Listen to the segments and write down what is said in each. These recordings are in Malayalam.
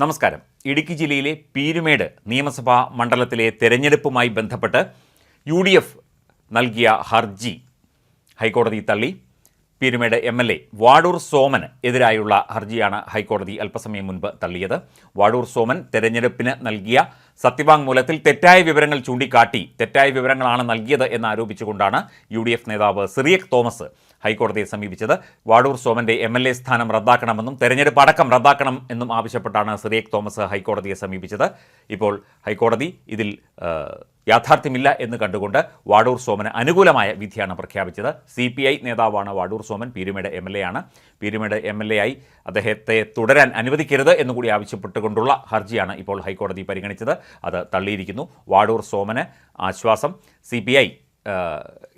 നമസ്കാരം. ഇടുക്കി ജില്ലയിലെ പീരുമേട് നിയമസഭാ മണ്ഡലത്തിലെ തെരഞ്ഞെടുപ്പുമായി ബന്ധപ്പെട്ട് യു ഡി എഫ് നൽകിയ ഹർജി. ഹൈക്കോടതി തള്ളി. Peermade M L A Vazhoor സോമന് എതിരായുള്ള ഹർജിയാണ് ഹൈക്കോടതി അല്പസമയം മുൻപ് തള്ളിയത്. വാടൂർ സോമൻ തെരഞ്ഞെടുപ്പിന് നൽകിയ സത്യവാങ്മൂലത്തിൽ തെറ്റായ വിവരങ്ങൾ ചൂണ്ടിക്കാട്ടി തെറ്റായ വിവരങ്ങളാണ് നൽകിയത് എന്ന് ആരോപിച്ചുകൊണ്ടാണ് യു ഡി എഫ് നേതാവ് സിറിയക് തോമസ് ഹൈക്കോടതിയെ സമീപിച്ചത്. വാടൂർ സോമന്റെ എം എൽ എ സ്ഥാനം റദ്ദാക്കണമെന്നും തെരഞ്ഞെടുപ്പ് അടക്കം റദ്ദാക്കണം എന്നും ആവശ്യപ്പെട്ടാണ് സിറിയക് തോമസ് ഹൈക്കോടതിയെ സമീപിച്ചത്. ഇപ്പോൾ ഹൈക്കോടതി ഇതിൽ യാഥാർത്ഥ്യമില്ല എന്ന് കണ്ടുകൊണ്ട് വാടൂർ സോമന് അനുകൂലമായ വിധിയാണ് പ്രഖ്യാപിച്ചത്. സി പി ഐ നേതാവാണ് Vazhoor Soman. Peermade M L A ആണ്. പീരുമേട് എം എൽ എ ആയി അദ്ദേഹത്തെ തുടരാൻ അനുവദിക്കരുത് എന്നുകൂടി ആവശ്യപ്പെട്ടുകൊണ്ടുള്ള ഹർജിയാണ് ഇപ്പോൾ ഹൈക്കോടതി പരിഗണിച്ചത്. അത് തള്ളിയിരിക്കുന്നു. വാടൂർ സോമന് ആശ്വാസം. സി പി ഐ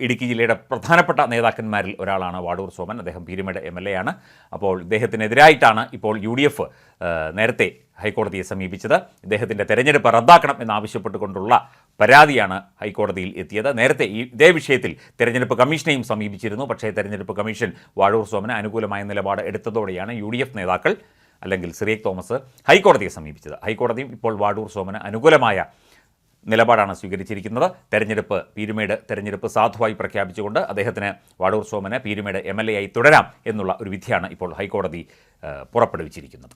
ഇടുക്കി ജില്ലയുടെ പ്രധാനപ്പെട്ട നേതാക്കന്മാരിൽ ഒരാളാണ് വാടൂർ സോമൻ. അദ്ദേഹം പീരുമേട് എം എൽ എ ആണ്. അപ്പോൾ ഇദ്ദേഹത്തിനെതിരായിട്ടാണ് ഇപ്പോൾ യു ഡി എഫ് നേരത്തെ ഹൈക്കോടതിയെ സമീപിച്ചത്. ഇദ്ദേഹത്തിന്റെ തെരഞ്ഞെടുപ്പ് റദ്ദാക്കണം എന്നാവശ്യപ്പെട്ടുകൊണ്ടുള്ള പരാതിയാണ് ഹൈക്കോടതിയിൽ എത്തിയത്. നേരത്തെ ഈ ഇതേ വിഷയത്തിൽ തെരഞ്ഞെടുപ്പ് കമ്മീഷനെയും സമീപിച്ചിരുന്നു. പക്ഷേ തെരഞ്ഞെടുപ്പ് കമ്മീഷൻ വാഴൂർ സോമന് അനുകൂലമായ നിലപാട് എടുത്തതോടെയാണ് യു നേതാക്കൾ അല്ലെങ്കിൽ സിറിയക് തോമസ് ഹൈക്കോടതിയെ സമീപിച്ചത്. ഹൈക്കോടതിയും ഇപ്പോൾ വാടൂർ സോമന് അനുകൂലമായ നിലപാടാണ് സ്വീകരിച്ചിരിക്കുന്നത്. തെരഞ്ഞെടുപ്പ് പീരുമേട് തെരഞ്ഞെടുപ്പ് സാധുവായി പ്രഖ്യാപിച്ചുകൊണ്ട് അദ്ദേഹത്തിന് വാടൂർ സോമന് പീരുമേട് എ ആയി തുടരാം എന്നുള്ള ഒരു വിധിയാണ് ഇപ്പോൾ ഹൈക്കോടതി പുറപ്പെടുവിച്ചിരിക്കുന്നത്.